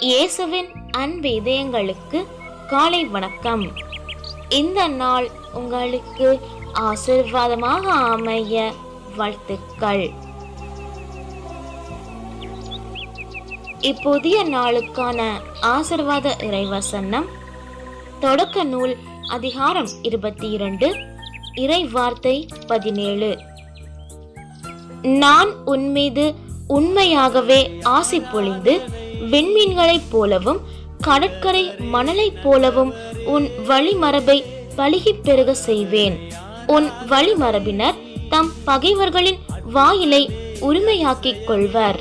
இயேசுவின் அன்பு இதயங்களுக்கு காலை வணக்கம். இந்த நாள் உங்களுக்கு ஆசிர்வாதமாக அமைய வாழ்த்துக்கள். இப்புதிய நாளுக்கான ஆசிர்வாத இறைவசனம் தொடக்க நூல் அதிகாரம் இருபத்தி இரண்டு இறை வார்த்தை பதினேழு. நான் உன்மீது உண்மையாகவே ஆசை பொழிந்து விண்மீன்களைப் போலவும் கடற்கரை மணலைப் போலவும் உன் வழிமரபை பழுகி பெருக செய்வேன். உன் வழிமரபினர் தம் பகைவர்களின் வாயிலை உரிமையாக்கிக் கொள்வர்.